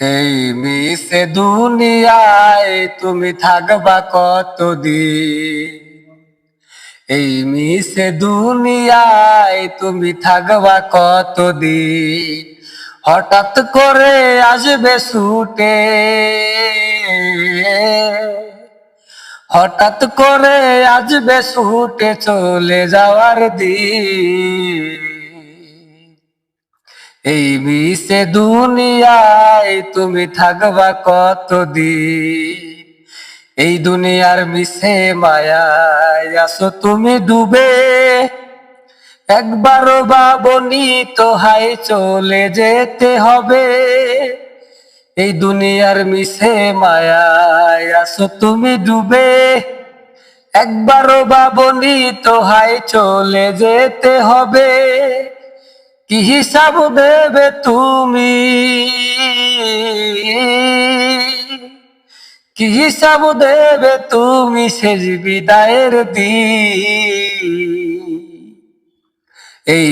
এই মিশে দুনিয়ায় তুমি থাকবা কতদিন? এই মিশে দুনিয়ায় তুমি থাকবা কতদিন? হঠাৎ করে আসবে ছুটে। হঠাৎ করে আসবে ছুটে চলে যাওয়ার দিন। এই মিশে দুনিয়ায় তুমি থাকবা কতদিন? এই দুনিয়ার মিশে মায়ায় আসো তুমি ডুবে। একবারও বাবনি তো হাই চলে যেতে হবে। এই দুনিয়ার মিশে মায়ায় আসো তুমি ডুবে। একবারও বাবনি তো হাই চলে যেতে হবে। কি হিসাব দেবে তুমি? কি হিসাব দেবে তুমি শেষ বিদায়ের দি এই